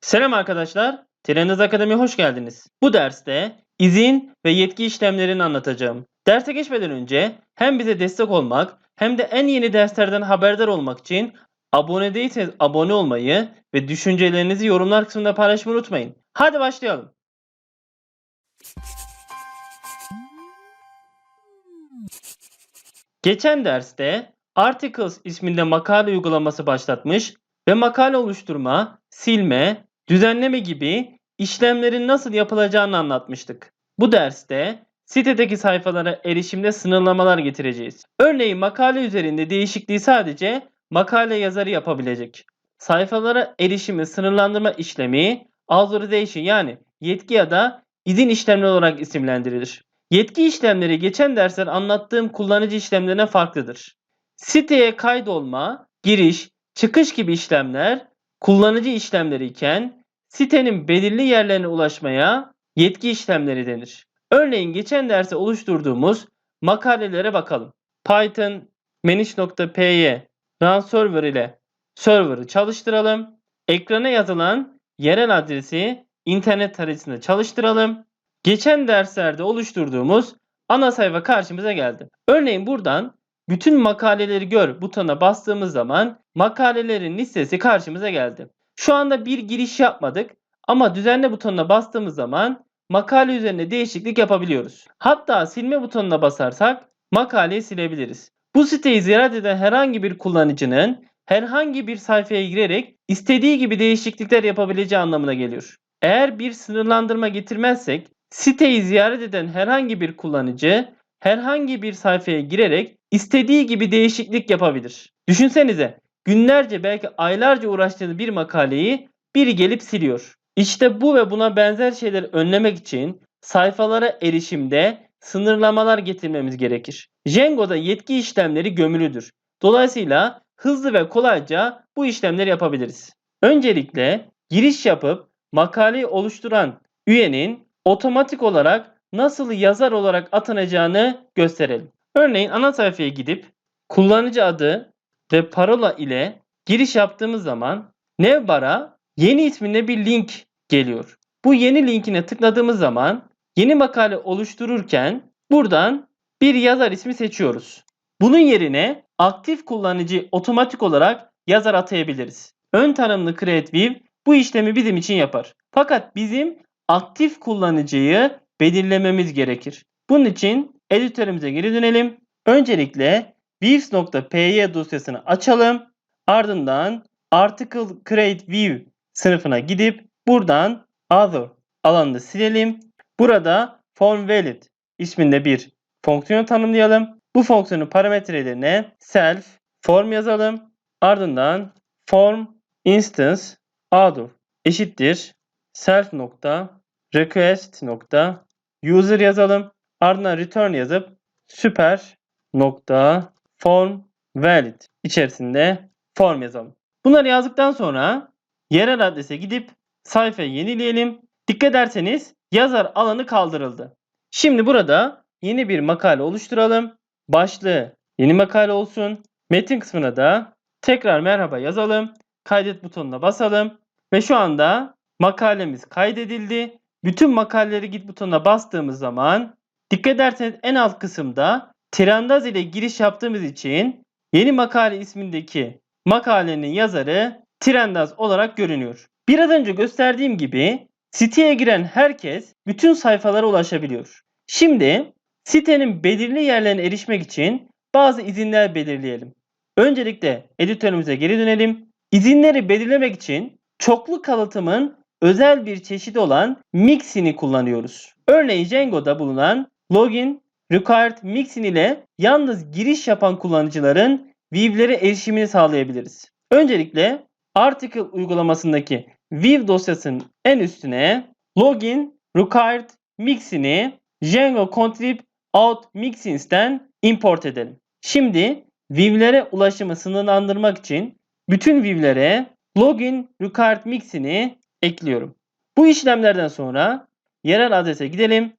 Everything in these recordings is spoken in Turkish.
Selam arkadaşlar, Trendiz Akademi'ye hoş geldiniz. Bu derste izin ve yetki işlemlerini anlatacağım. Derse geçmeden önce hem bize destek olmak hem de en yeni derslerden haberdar olmak için abone değilseniz abone olmayı ve düşüncelerinizi yorumlar kısmında paylaşmayı unutmayın. Hadi başlayalım. Geçen derste Articles isminde makale uygulaması başlatmış ve makale oluşturma, silme, düzenleme gibi işlemlerin nasıl yapılacağını anlatmıştık. Bu derste sitedeki sayfalara erişimde sınırlamalar getireceğiz. Örneğin makale üzerinde değişikliği sadece makale yazarı yapabilecek. Sayfalara erişimi sınırlandırma işlemi authorization yani yetki ya da izin işlemleri olarak isimlendirilir. Yetki işlemleri geçen dersler anlattığım kullanıcı işlemlerine farklıdır. Siteye kaydolma, giriş, çıkış gibi işlemler kullanıcı işlemleri iken sitenin belirli yerlerine ulaşmaya yetki işlemleri denir. Örneğin geçen derste oluşturduğumuz makalelere bakalım. Python manage.py run server ile server'ı çalıştıralım. Ekrana yazılan yerel adresi internet tarayıcısında çalıştıralım. Geçen derslerde oluşturduğumuz ana sayfa karşımıza geldi. Örneğin buradan bütün makaleleri gör butonuna bastığımız zaman makalelerin listesi karşımıza geldi. Şu anda bir giriş yapmadık ama düzenle butonuna bastığımız zaman makale üzerinde değişiklik yapabiliyoruz. Hatta silme butonuna basarsak makaleyi silebiliriz. Bu siteyi ziyaret eden herhangi bir kullanıcının herhangi bir sayfaya girerek istediği gibi değişiklikler yapabileceği anlamına geliyor. Eğer bir sınırlandırma getirmezsek siteyi ziyaret eden herhangi bir kullanıcı herhangi bir sayfaya girerek istediği gibi değişiklik yapabilir. Düşünsenize günlerce belki aylarca uğraştığınız bir makaleyi biri gelip siliyor. İşte bu ve buna benzer şeyleri önlemek için sayfalara erişimde sınırlamalar getirmemiz gerekir. Django'da yetki işlemleri gömülüdür. Dolayısıyla hızlı ve kolayca bu işlemleri yapabiliriz. Öncelikle giriş yapıp makaleyi oluşturan üyenin otomatik olarak nasıl yazar olarak atanacağını gösterelim. Örneğin ana sayfaya gidip kullanıcı adı ve parola ile giriş yaptığımız zaman Nevbar'a yeni isminde bir link geliyor. Bu yeni linkine tıkladığımız zaman yeni makale oluştururken buradan bir yazar ismi seçiyoruz. Bunun yerine aktif kullanıcı otomatik olarak yazar atayabiliriz. Ön tanımlı Create View bu işlemi bizim için yapar. Fakat bizim aktif kullanıcıyı belirlememiz gerekir. Bunun için editörümüze geri dönelim. Öncelikle views.py dosyasını açalım. Ardından Article Create View sınıfına gidip buradan Other alanını silelim. Burada Form Valid isminde bir fonksiyon tanımlayalım. Bu fonksiyonun parametrelerine self form yazalım. Ardından form instance other eşittir self nokta request nokta user yazalım. Ardından return yazıp süper nokta form valid içerisinde form yazalım. Bunları yazdıktan sonra yerel adrese gidip sayfayı yenileyelim. Dikkat ederseniz yazar alanı kaldırıldı. Şimdi burada yeni bir makale oluşturalım. Başlığı yeni makale olsun. Metin kısmına da tekrar merhaba yazalım. Kaydet butonuna basalım. Ve şu anda makalemiz kaydedildi. Bütün makaleleri git butonuna bastığımız zaman dikkat ederseniz en alt kısımda Tirandaz ile giriş yaptığımız için yeni makale ismindeki makalenin yazarı Tirandaz olarak görünüyor. Biraz önce gösterdiğim gibi siteye giren herkes bütün sayfalara ulaşabiliyor. Şimdi sitenin belirli yerlerine erişmek için bazı izinler belirleyelim. Öncelikle editörümüze geri dönelim. İzinleri belirlemek için çoklu kalıtımın özel bir çeşidi olan Mixin'i kullanıyoruz. Örneğin Django'da bulunan login required Mixin ile yalnız giriş yapan kullanıcıların view'lere erişimini sağlayabiliriz. Öncelikle Article uygulamasındaki view dosyasının en üstüne login required Mixin'i Django contrib out Mixins'ten import edelim. Şimdi view'lere ulaşımı sınırlandırmak için bütün view'lere login required Mixin'i ekliyorum. Bu işlemlerden sonra yerel adrese gidelim.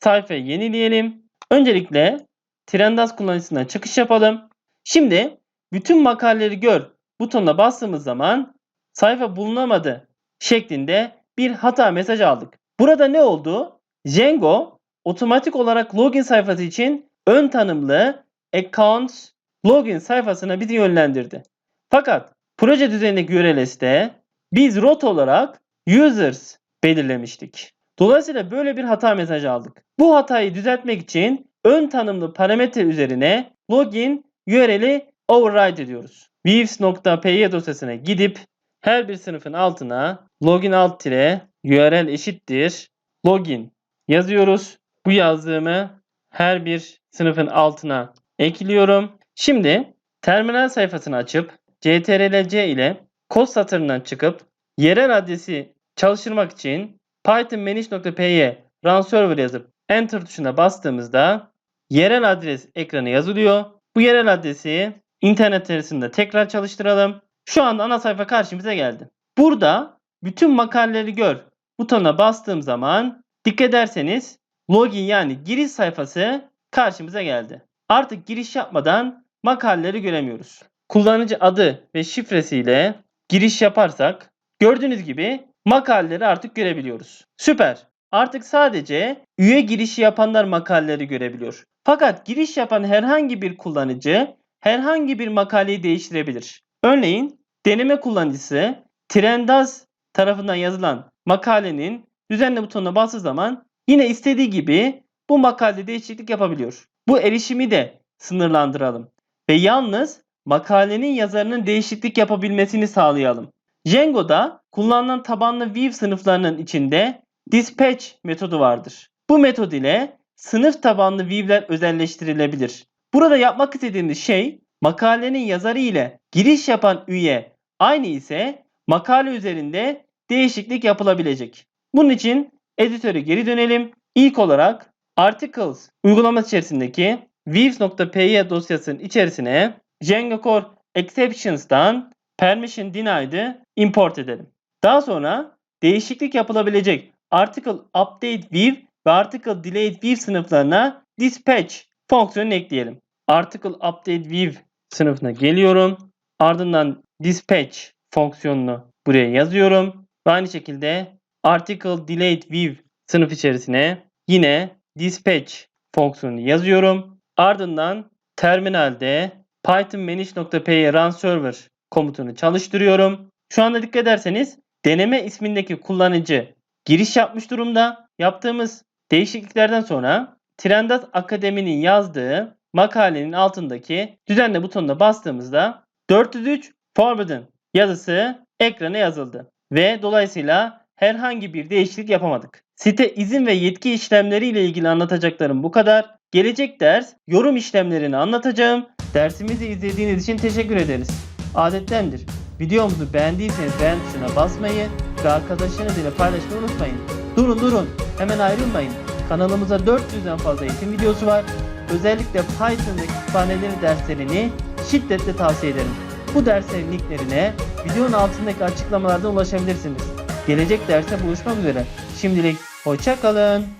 Sayfayı yenileyelim. Öncelikle Trendas kullanıcısından çıkış yapalım. Şimdi bütün makaleleri gör butonuna bastığımız zaman sayfa bulunamadı şeklinde bir hata mesajı aldık. Burada ne oldu? Django otomatik olarak login sayfası için ön tanımlı accounts login sayfasına bizi yönlendirdi. Fakat proje düzenindeki URL site biz root olarak users belirlemiştik. Dolayısıyla böyle bir hata mesajı aldık. Bu hatayı düzeltmek için ön tanımlı parametre üzerine login URL'i override ediyoruz. views.py dosyasına gidip her bir sınıfın altına login alt tire URL eşittir login yazıyoruz. Bu yazdığımı her bir sınıfın altına ekliyorum. Şimdi terminal sayfasını açıp ctrl-c ile kod satırından çıkıp yerel adresi çalıştırmak için python manage.py run server yazıp enter tuşuna bastığımızda yerel adres ekranı yazılıyor. Bu yerel adresi internet sitesinde tekrar çalıştıralım. Şu anda ana sayfa karşımıza geldi. Burada bütün makaleleri gör butonuna bastığım zaman dikkat ederseniz login yani giriş sayfası karşımıza geldi. Artık giriş yapmadan makaleleri göremiyoruz. Kullanıcı adı ve şifresiyle giriş yaparsak gördüğünüz gibi makaleleri artık görebiliyoruz. Süper. Artık sadece üye girişi yapanlar makaleleri görebiliyor. Fakat giriş yapan herhangi bir kullanıcı herhangi bir makaleyi değiştirebilir. Örneğin deneme kullanıcısı Trendaz tarafından yazılan makalenin düzenle butonuna bastığı zaman yine istediği gibi bu makalede değişiklik yapabiliyor. Bu erişimi de sınırlandıralım ve yalnız makalenin yazarının değişiklik yapabilmesini sağlayalım. Django'da kullanılan tabanlı View sınıflarının içinde dispatch metodu vardır. Bu metod ile sınıf tabanlı view'ler özelleştirilebilir. Burada yapmak istediğimiz şey makalenin yazarı ile giriş yapan üye aynı ise makale üzerinde değişiklik yapılabilecek. Bunun için editöre geri dönelim. İlk olarak articles uygulaması içerisindeki views.py dosyasının içerisine Django Core Exceptions'tan permission denied'ı import edelim. Daha sonra değişiklik yapılabilecek article update view ve article delayed view sınıflarına dispatch fonksiyonunu ekleyelim. Article update view sınıfına geliyorum. Ardından dispatch fonksiyonunu buraya yazıyorum. Ve aynı şekilde article delayed view sınıf içerisine yine dispatch fonksiyonunu yazıyorum. Ardından terminalde python manage.py run server komutunu çalıştırıyorum. Şu anda dikkat ederseniz deneme ismindeki kullanıcı giriş yapmış durumda. Yaptığımız değişikliklerden sonra Trendas Akademi'nin yazdığı makalenin altındaki düzenle butonuna bastığımızda 403 Forbidden yazısı ekrana yazıldı. Ve dolayısıyla herhangi bir değişiklik yapamadık. Site izin ve yetki işlemleri ile ilgili anlatacaklarım bu kadar. Gelecek ders yorum işlemlerini anlatacağım. Dersimizi izlediğiniz için teşekkür ederiz. Adettendir. Videomuzu beğendiyseniz beğen tuşuna basmayı ve arkadaşlarınız ile paylaşmayı unutmayın. Durun durun hemen ayrılmayın. Kanalımıza 400'den fazla eğitim videosu var. Özellikle Python ve kütüphaneleri derslerini şiddetle tavsiye ederim. Bu derslerin linklerine videonun altındaki açıklamalardan ulaşabilirsiniz. Gelecek derste buluşmak üzere. Şimdilik hoşça kalın.